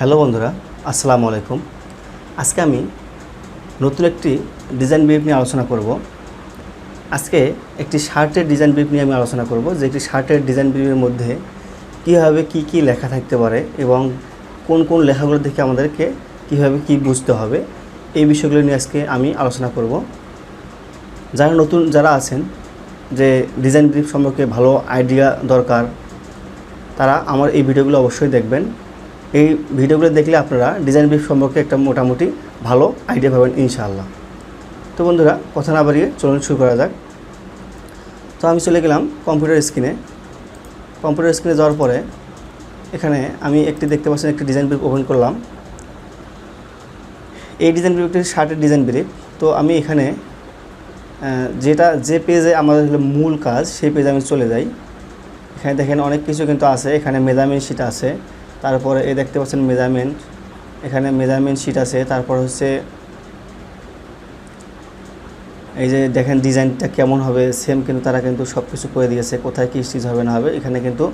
Hello বন্ধুরা, আসসালামু আলাইকুম। আজকে আমি নতুন একটি ডিজাইন ব্রিফ নিয়ে আলোচনা করব। আজকে একটি শার্টের ডিজাইন ব্রিফ নিয়ে আমি আলোচনা করব, যে একটি শার্টের ডিজাইন ব্রিফের মধ্যে কীভাবে কি কি লেখা থাকতে পারে এবং কোন কোন লেখাগুলো দেখে আমাদেরকে কীভাবে কি বুঝতে হবে, এই বিষয়গুলো নিয়ে আজকে আমি আলোচনা করব। যারা নতুন, যারা আছেন, যে ডিজাইন ব্রিফ সম্পর্কে ভালো আইডিয়া দরকার, তারা আমার এই ভিডিওগুলো অবশ্যই দেখবেন। এই ভিডিওগুলো দেখলে আপনারা ডিজাইন ব্রিফ সম্পর্কে একটা মোটামুটি ভালো আইডিয়া পাবেন, ইনশাআল্লাহ। তো বন্ধুরা, কথা না বাড়িয়ে চলুন শুরু করা যাক। তো আমি চলে গেলাম কম্পিউটার স্ক্রিনে। কম্পিউটার স্ক্রিনে যাওয়ার পরে এখানে আমি একটি দেখতে পাচ্ছেন, একটি ডিজাইন ব্রিফ ওপেন করলাম। এই ডিজাইন ব্রিফটি শার্টের ডিজাইন ব্রিফ তো আমি এখানে যেটা, যে পেজে আমাদের মূল কাজ, সেই পেজে আমি চলে যাই। এখানে দেখেন অনেক কিছু কিন্তু আছে, এখানে মেজারমেন্ট শিট আছে। তারপরে এই দেখতে পাচ্ছেন মেজারমেন্ট এখানে মেজারমেন্ট শিট আছে, তারপর হচ্ছে এই যে দেখেন ডিজাইনটা কেমন হবে সেম কিন্তু তারা কিন্তু সব কিছু করে দিয়েছে, কোথায় কী স্টিচ হবে না হবে। এখানে কিন্তু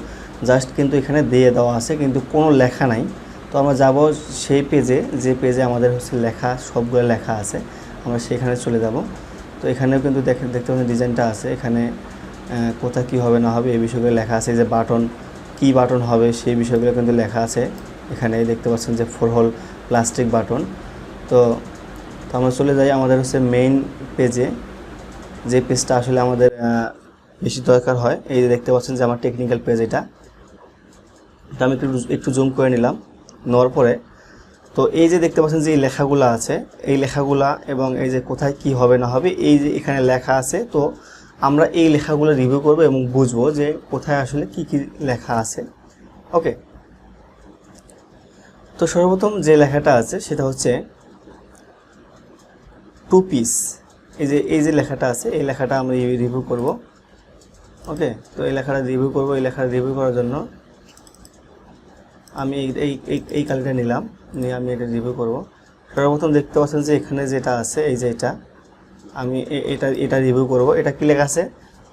জাস্ট কিন্তু এখানে দিয়ে দেওয়া আছে, কিন্তু কোনো লেখা নাই। তো আমরা যাব সেই পেজে যে পেজে আমাদের হচ্ছে লেখা, সবগুলো লেখা আছে, আমরা সেখানে চলে যাব। তো এখানেও কিন্তু দেখেন, দেখতে পাচ্ছেন ডিজাইনটা আছে, এখানে কোথায় কী হবে না হবে এই বিষয়গুলো লেখা আছে যে বাটন কী বাটন হবে সেই বিষয়গুলো কিন্তু লেখা আছে। এখানে দেখতে পাচ্ছেন যে ফোর হোল প্লাস্টিক বাটন। তো তো আমরা চলে যাই আমাদের হচ্ছে মেইন পেজে যে পেজটা আসলে আমাদের বেশি দরকার হয়, এই দেখতে পাচ্ছেন যে আমার টেকনিক্যাল পেজ এটা। তো আমি একটু একটু জুম করে নিলাম, নেওয়ার পরে। তো এই যে দেখতে পাচ্ছেন যে এই লেখাগুলো আছে, এই লেখাগুলা এবং এই যে কোথায় কি হবে না হবে, এই যে এখানে লেখা আছে, তো আমরা এই লেখাগুলো রিভিউ করব এবং বুঝব যে কোথায় আসলে কি কি লেখা আছে। ওকে তো সর্বপ্রথম যে লেখাটা আছে সেটা হচ্ছে টু পিস এই যে এই যে লেখাটা আছে, এই লেখাটা আমরা রিভিউ করব। ওকে তো এই লেখাটা রিভিউ করব, এই লেখাটা রিভিউ করার জন্য আমি এই এই এই কালিটা নিলাম, নিয়ে আমি এটা রিভিউ করব। সর্বপ্রথম দেখতে পাচ্ছেন যে এখানে যেটা আছে, এই যে এটা। আমি এটা এটা রিভিউ করব। এটা কি লেখা আছে?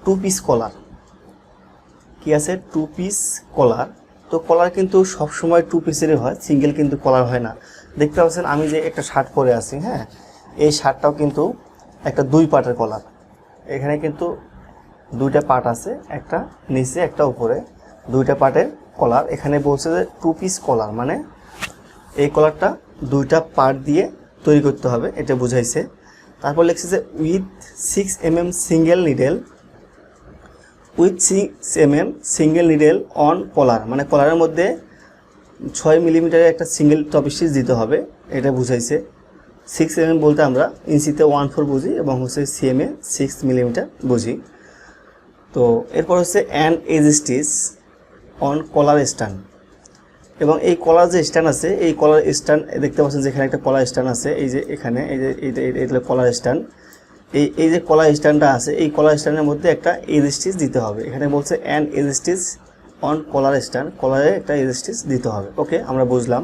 টু পিস কলার কি আছে? টু পিস কলার তো কলার কিন্তু সব সময় টু পিসেরই হয় সিঙ্গেল কিন্তু কলার হয় না। দেখতে পাচ্ছেন, আমি যে একটা শার্ট পরে আছি হ্যাঁ? এই শার্টটাও কিন্তু একটা দুই পার্টের কলার এখানে কিন্তু দুইটা পার্ট আছে, একটা নিচে, একটা উপরে। দুইটা পার্টের কলার এখানে বলছে যে টু পিস কলার মানে এই কলারটা দুইটা পার্ট দিয়ে তৈরি করতে হবে, এটা বুঝাইছে। তারপর লিখছে যে with six M M single needle with six M M single needle on collar মানে কলারের মধ্যে ছয় মিলিমিটারের একটা সিঙ্গেল টপ স্টিচ দিতে হবে, এটা বুঝাইছে। সিক্স এম এম বলতে আমরা ইঞ্চিতে ওয়ান ফোর বুঝি এবং হচ্ছে সিএমএ সিক্স মিলিমিটার বুঝি। তো এরপর হচ্ছে an edge stitch on collar stand এবং এই কলার যে স্ট্যান্ড আছে, এই কলার স্ট্যান্ড দেখতে পাচ্ছেন যে এখানে একটা কলার স্ট্যান্ড আছে, এই যে এখানে, এই যে এটা কলার স্ট্যান্ড। এই এই যে কলার স্ট্যান্ডটা আছে, এই কলার স্ট্যান্ডের মধ্যে একটা এজ স্টিচ দিতে হবে। এখানে বলছে an edge stitch on collar stand, কলারে একটা এজ স্টিচ দিতে হবে। ওকে, আমরা বুঝলাম।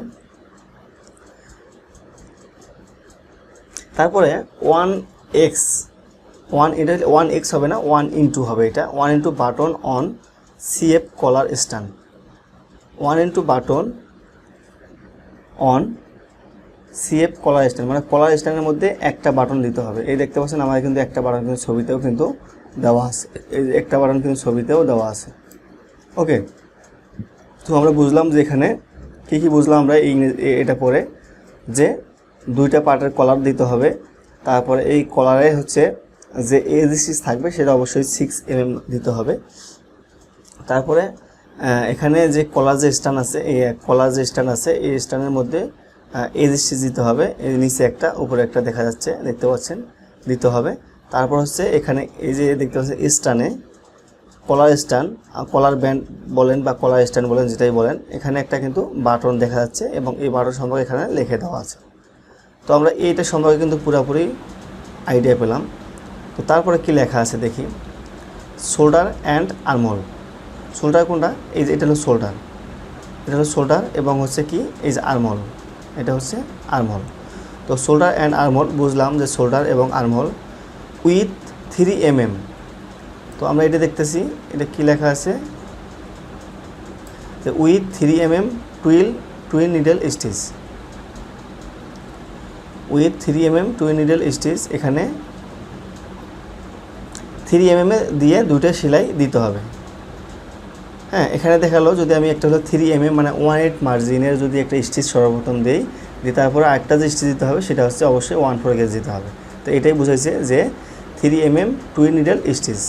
তারপরে ওয়ান এক্স, ওয়ান, এটা ওয়ান এক্স হবে না, ওয়ান ইন্টু হবে এটা, one into button on CF collar stand. One into button on CF collar stand মানে কলার স্ট্যান্ডের মধ্যে একটা বাটন দিতে হবে। এই দেখতে পাচ্ছেন আমার কিন্তু একটা বাটন কিন্তু ছবিতেও কিন্তু দেওয়া আছে। এই একটা বাটন কিন্তু ছবিতেও দেওয়া আছে। ওকে? তো আমরা বুঝলাম যে এখানে কী কী বুঝলাম আমরা এটা পরে যে দুইটা পার্টের কলার দিতে হবে। তারপরে এই কলারে হচ্ছে যে এজ স্টিচ থাকবে, সেটা অবশ্যই সিক্স এম দিতে হবে। তারপরে এখানে যে কলার যে স্ট্যান্ড আছে, এই কলার যে স্ট্যান্ড আছে, এই স্ট্যান্ডের মধ্যে এজ দিতে হবে। এর নিচে একটা, উপরে একটা দেখা যাচ্ছে, দেখতে পাচ্ছেন, দিতে হবে। তারপর হচ্ছে এখানে এই যে দেখতে পাচ্ছেন স্ট্যান্ডে কলার স্ট্যান্ড কলার ব্যান্ড বলেন বা কলার স্ট্যান্ড বলেন, যেটাই বলেন, এখানে একটা কিন্তু বাটন দেখা যাচ্ছে এবং এই বাটন সম্পর্কে এখানে লিখে দেওয়া আছে। তো আমরা এইটা সম্পর্কে কিন্তু পুরোপুরি আইডিয়া পেলাম। তো তারপরে কি লেখা আছে দেখি? Shoulder and armhole. শোল্ডার কোনটা? এই যে এটা হলো শোল্ডার এটা হলো শোল্ডার এবং হচ্ছে কি? এই যে আর্মল। এটা হচ্ছে আর্মল। তো শোল্ডার অ্যান্ড আর্মল বুঝলাম যে শোল্ডার এবং armhole with three M M তো আমরা এটা দেখতেছি, এটা কি লেখা আছে? যে with three M M twill twin needle stitch. With three M M twin needle stitch এখানে থ্রি এম এম দিয়ে দুটো সেলাই দিতে হবে। হ্যাঁ এখানে দেখাল যদি আমি একটা হলো থ্রি এম এম মানে ওয়ান এইট মার্জিনের যদি একটা স্টিচ সর্বপ্রথম দিই, দিয়ে তারপরে আরেকটা যে স্টিচ দিতে হবে সেটা হচ্ছে অবশ্যই ওয়ান ফোর গেজ দিতে হবে। তো এটাই বুঝাইছে যে three M M twin needle stitch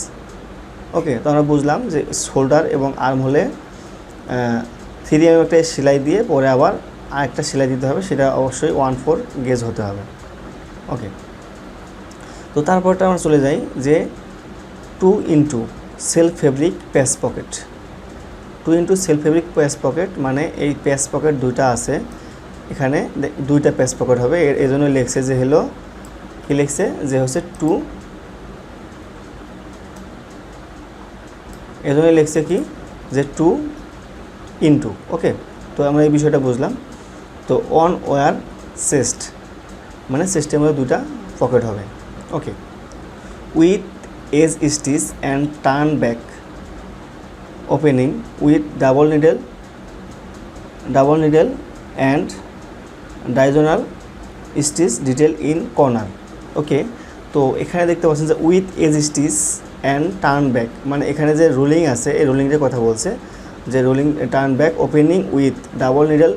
okay তো আমরা বুঝলাম যে শোল্ডার এবং আর্ম হলে থ্রি এম একটা সেলাই দিয়ে পরে আবার আরেকটা সেলাই দিতে হবে, সেটা অবশ্যই ওয়ান ফোর গেজ হতে হবে। ওকে তো তারপরটা আমরা চলে যাই যে টু ইন্টু সেলফ ফেব্রিক প্যাস pocket two into self fabric প্যাস পকেট মানে এই প্যাস পকেট দুইটা আছে। এখানে দুইটা প্যাস পকেট হবে। এর জন্য লিখছে যে হলো, কি লিখছে? যে হচ্ছে টু এই জন্য লিখছে কি? যে টু ইন্টু ওকে তো আমরা এই বিষয়টা বুঝলাম। তো অন ওয়ার চেস্ট মানে মধ্যে দুটা পকেট হবে okay with edge stitch and turn back opening with double needle double needle and diagonal stitch detail in corner okay তো এখানে দেখতে পাচ্ছেন যে with edge stitch and turn back মানে এখানে যে রোলিং আছে, এই রোলিংটার কথা বলছে, যে rolling turn back opening with double needle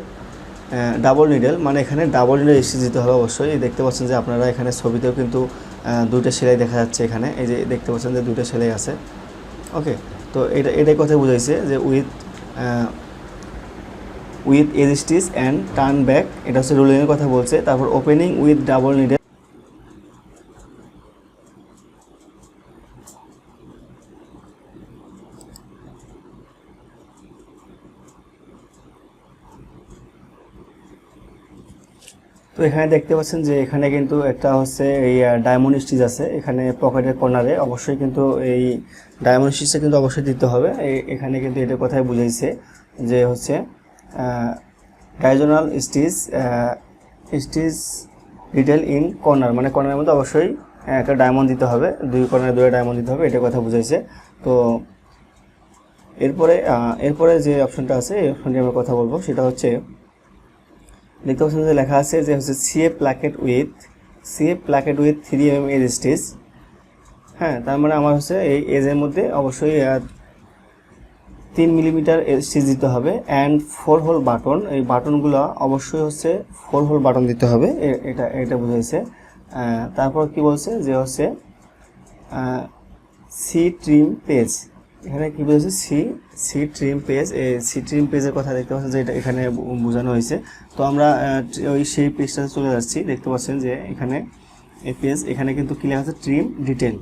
double needle মানে এখানে ডাবল নিডেল স্টিচ দিতে হবে অবশ্যই। দেখতে পাচ্ছেন যে আপনারা এখানে ছবিতেও কিন্তু দুইটা সেলাই দেখা যাচ্ছে এখানে। এই যে দেখতে পাচ্ছেন যে দুইটা সেলাই আছে। ওকে তো এটা, এটাই কথা বুঝাইছে যে with with edge stitch and turn back এটা হচ্ছে রোলিংয়ের কথা বলছে। তারপর ওপেনিং উইথ ডাবল নিডেল তো এখানে দেখতে পাচ্ছেন যে এখানে কিন্তু একটা হচ্ছে এই ডায়মন্ড স্টিচ আছে। এখানে পকেটের কর্নারে অবশ্যই কিন্তু এই ডায়মন্ড কিন্তু অবশ্যই দিতে হবে। এখানে কিন্তু এটা কথাই বুঝাইছে যে হচ্ছে diagonal stitch stitch detail in corner মানে কর্নারের মধ্যে অবশ্যই একটা ডায়মন্ড দিতে হবে। দুই কর্নারে দুটো ডায়মন্ড দিতে হবে, এটা কথা বুঝাইছে। তো এরপরে এরপরে যে অপশনটা আছে, এই অপশনটি আমরা কথা বলব। সেটা হচ্ছে, দেখতে পাচ্ছেন যে লেখা আছে যে হচ্ছে CA placket with CA placket with three M edge stitch হ্যাঁ তার মানে আমার হচ্ছে এই এজের মধ্যে অবশ্যই তিন মিলিমিটার স্টিচ দিতে হবে অ্যান্ড ফোর হোল বাটন এই বাটনগুলো অবশ্যই হচ্ছে ফোর হোল বাটন দিতে হবে এটা এটা বুঝাইছে আহ, তারপর কি বলছে? যে হচ্ছে সি ট্রিম পেজ এখানে কি বলছে? সি সি ট্রিম পেজ এই সি ট্রিম পেজের কথা দেখতে পাচ্ছেন যে এটা এখানে বোঝানো হয়েছে। তো আমরা ওই সেই পেজটাতে চলে যাচ্ছি দেখতে পাচ্ছেন যে এখানে এই পেজ এখানে কিন্তু কি লেখা আছে? ট্রিম ডিটেল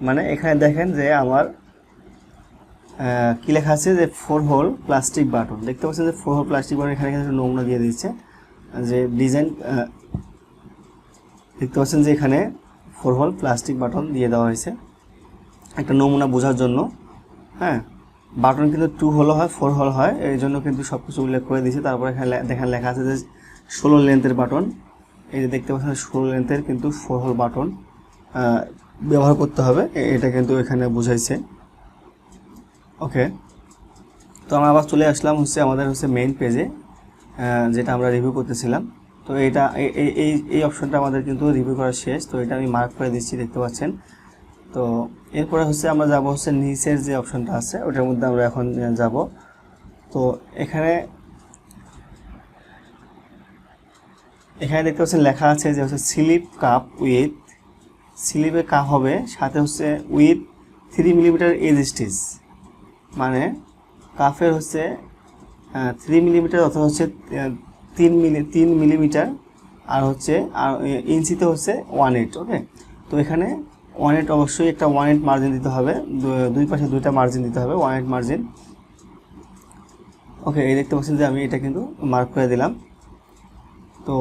মানে এখানে দেখেন যে আমার কি লেখা আছে যে ফোর হোল প্লাস্টিক বাটন দেখতে পাচ্ছেন যে ফোর হোল প্লাস্টিক বাটন এখানে কিন্তু নমুনা দিয়ে দিচ্ছে যে ডিজাইন দেখতে পাচ্ছেন যে এখানে ফোর হোল প্লাস্টিক বাটন দিয়ে দেওয়া হয়েছে। একটা নমুনা বোঝার জন্য হ্যাঁ। বাটন কিন্তু টু হলও হয় ফোর হল হয় এই জন্য কিন্তু সব কিছু উল্লেখ করে দিয়েছে। তারপরে এখানে দেখেন লেখা আছে যে ষোলো লেন্থের বাটন এই যে দেখতে পাচ্ছেন ষোলো লেন্থের কিন্তু ফোর হল বাটন ব্যবহার করতে হবে। এটা কিন্তু এখানে বুঝাইছে। ওকে তো আমরা আবার চলে আসলাম হচ্ছে আমাদের হচ্ছে মেইন পেজে যেটা আমরা রিভিউ করতেছিলাম। তো এটা এই এই অপশনটা আমাদের কিন্তু রিভিউ করা শেষ। তো এটা আমি মার্ক করে দিচ্ছি, দেখতে পাচ্ছেন। তো এরপরে হচ্ছে আমরা যাব হচ্ছে নিচের যে অপশনটা আছে, ওটার মধ্যে আমরা এখন যাব। তো এখানে এখানে দেখতে পাচ্ছেন লেখা আছে যে হচ্ছে স্লিপ কাপ উইথ স্লিপে কাপ হবে, সাথে হচ্ছে with three millimetre edge stitch মানে কাফের হচ্ছে থ্রি মিলিমিটার অথবা হচ্ছে তিন মিলি, তিন মিলিমিটার, আর হচ্ছে, আর ইঞ্চিতে হচ্ছে ওয়ান এইট ওকে তো এখানে ওয়ান এইট অবশ্যই একটা ওয়ান এইট মার্জিন দিতে হবে। দুই পাশে দুইটা মার্জিন দিতে হবে ওয়ান এইট মার্জিন ওকে এই দেখতে পাচ্ছেন যে আমি এটা কিন্তু মার্ক করে দিলাম। তো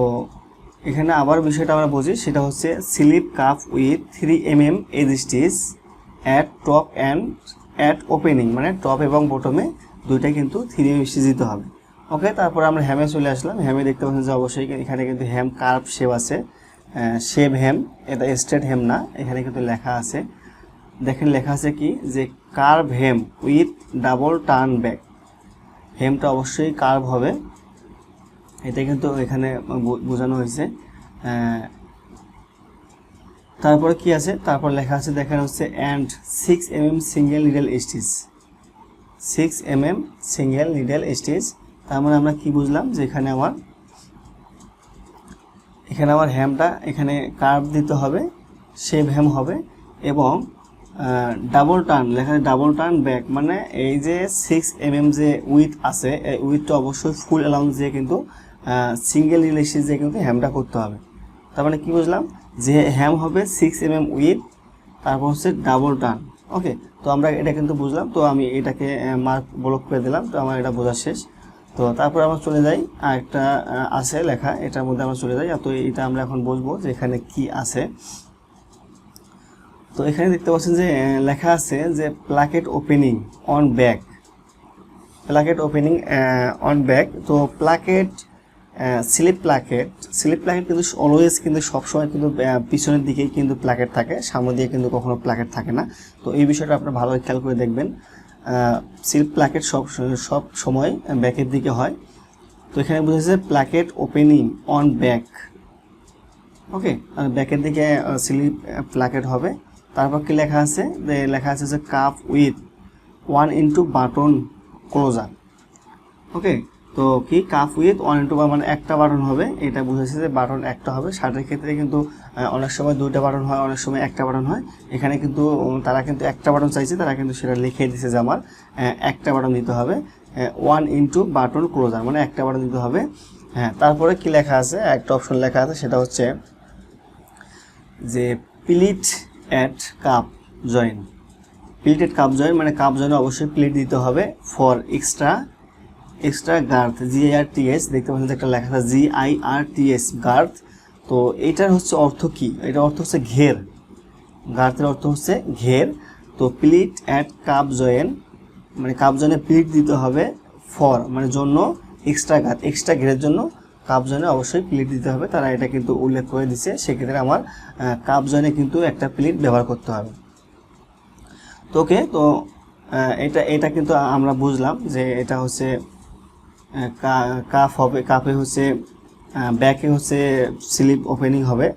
এখানে আবার বিষয়টা আমরা বুঝি, সেটা হচ্ছে slip cup with three M M edge stitch at top and at opening মানে টপ এবং বটমে দুইটাই কিন্তু থ্রি এম স্টিচ দিতে হবে। ওকে তারপর আমরা হ্যামে চলে আসলাম। হ্যামে দেখতে পাচ্ছেন যে অবশ্যই এখানে কিন্তু হ্যাম কার্ভ শেপ আছে। শেপ হ্যাম এটা স্ট্রেট হ্যাম না, এখানে কিন্তু লেখা আছে। দেখেন, লেখা আছে কি? যে curve hem with double turn back হেমটা অবশ্যই কার্ভ হবে। এটা কিন্তু এখানে বোঝানো হয়েছে। তারপরে কি আছে? তারপর লেখা আছে, দেখানো হচ্ছে and six M M single needle stitch six M M single needle stitch তার মানে আমরা কি বুঝলাম? যে এখানে আমার এখানে আমার হ্যামটা এখানে কার্ভ দিতে হবে শেপ হ্যাম হবে, এবং ডাবল টার্ন লেখা ডাবল টার্ন ব্যাক মানে এই যে সিক্স এম এম যে উইথ আছে, এই উইথটা অবশ্যই ফুল অ্যালাউন্স দিয়ে কিন্তু সিঙ্গেল রিলেশন দিয়ে কিন্তু হ্যামটা করতে হবে। তার মানে কি বুঝলাম? যে হ্যাম হবে সিক্স এম এম উইথ তারপর হচ্ছে ডাবল টার্ন ওকে তো আমরা এটা কিন্তু বুঝলাম, তো আমি এটাকে মার্ক ব্লক করে দিলাম, তো আমার এটা বোঝা শেষ। তো তারপর আমরা চলে যাই আর একটা আছে লেখা, এটার মধ্যে আমরা চলে যাই তো এটা আমরা এখন বুঝব যে এখানে কি আছে। তো এখানে দেখতে পাচ্ছেন যে লেখা আছে যে placket opening on back placket opening on back তো placket slip placket slip placket কিন্তু অলওয়েজ কিন্তু সবসময় কিন্তু পিছনের দিকেই কিন্তু প্লাকেট থাকে সামনে দিয়ে কিন্তু কখনো প্লাকেট থাকে না। তো এই বিষয়টা আপনার ভালো খেয়াল করে দেখবেন। স্লিপ প্লাকেট সব সব সময় ব্যাকের দিকে হয়। তো এখানে বুঝেছে placket opening on back okay ব্যাকের দিকে স্লিপ প্লাকেট হবে। তারপর কি লেখা আছে? লেখা আছে যে cup with one into button closure okay তো কি? কাপ উইথ ওয়ান ইন্টু মানে একটা বাটন হবে। এটা বুঝেছে যে বাটন একটা হবে। শার্টের ক্ষেত্রে কিন্তু অনেক সময় দুইটা বাটন হয়, অনেক সময় একটা বাটন হয়। এখানে কিন্তু তারা কিন্তু একটা বাটন চাইছে, তারা কিন্তু সেটা লিখে দিছে যে আমার একটা বাটন দিতে হবে। ওয়ান ইন্টু বাটন ক্লোজার মানে একটা বাটন দিতে হবে। হ্যাঁ তারপরে কি লেখা আছে? একটা অপশন লেখা আছে, সেটা হচ্ছে যে pleat at cup join pleated cup join মানে কাপ জয়েন অবশ্যই প্লিট দিতে হবে for extra extra girth G I R T S দেখতে পাচ্ছেন একটা লেখা আছে G I R T S girth তো এটার হচ্ছে অর্থ কি? এটার অর্থ হচ্ছে ঘের। গার্থের অর্থ হচ্ছে ঘের। তো প্লিট অ্যাট কাপ জয়েন মানে কাপ জয়েনে প্লিট দিতে হবে ফর মানে জন্য এক্সট্রা গার্থ এক্সট্রা ঘেরের জন্য কাপ জয়েনে অবশ্যই প্লিট দিতে হবে। তারা এটা কিন্তু উল্লেখ করে দিছে সেক্ষেত্রে আমার কাপ জয়েনে কিন্তু একটা প্লিট ব্যবহার করতে হবে। তো ওকে তো এটা এটা কিন্তু আমরা বুঝলাম যে এটা হচ্ছে আহ, কা- কাপ হবে কাপে হচ্ছে ব্যাকে হচ্ছে স্লিপ ওপেনিং হবে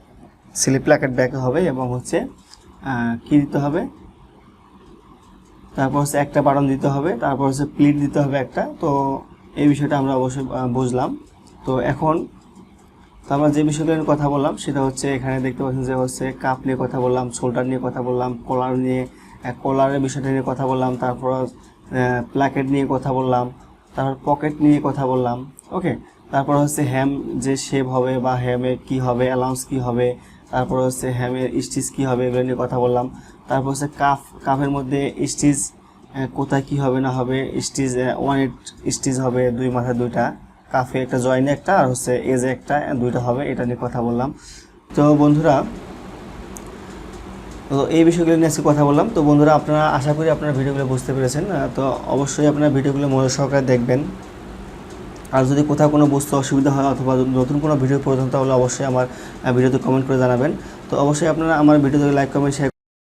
স্লিপ প্ল্যাকেট ব্যাকে হবে এবং হচ্ছে কী দিতে হবে? তারপর হচ্ছে একটা বাটন দিতে হবে তারপর হচ্ছে প্লিট দিতে হবে একটা তো এই বিষয়টা আমরা অবশ্যই বুঝলাম। তো এখন তো আমরা যে বিষয়গুলো নিয়ে কথা বললাম সেটা হচ্ছে এখানে দেখতে পাচ্ছেন যে হচ্ছে কাপ নিয়ে কথা বললাম শোল্ডার নিয়ে কথা বললাম কলার নিয়ে কলারের বিষয়টা নিয়ে কথা বললাম তারপর প্ল্যাকেট নিয়ে কথা বললাম তারপর পকেট নিয়ে কথা বললাম। ওকে তারপর হচ্ছে হ্যাম যে শেপ হবে বা হ্যামে কি হবে অ্যালাউন্স কি হবে, তারপর হচ্ছে হ্যামের স্টিচ কি হবে, এগুলো নিয়ে কথা বললাম। তারপর হচ্ছে কাফ কাফের মধ্যে স্টিচ কোথায় কি হবে না হবে স্টিচ ওয়ান এইট স্টিচ হবে, দুই মাথায় দুইটা। কাফে একটা জয়েনে একটা, আর হচ্ছে এজে একটা, দুইটা হবে, এটা নিয়ে কথা বললাম। তো বন্ধুরা তো এই বিষয়গুলো নিয়ে আজকে কথা বললাম। তো বন্ধুরা, আপনারা আশা করি আপনারা ভিডিওগুলো বুঝতে পেরেছেন। তো অবশ্যই আপনারা ভিডিওগুলো মনোযোগ সহকারে দেখবেন। আর যদি কোথাও কোনো বুঝতে অসুবিধা হয় অথবা নতুন কোনো ভিডিও প্রয়োজন তাহলে অবশ্যই আমার ভিডিওতে কমেন্ট করে জানাবেন। তো অবশ্যই আপনারা আমার ভিডিওতে লাইক কমেন্ট শেয়ার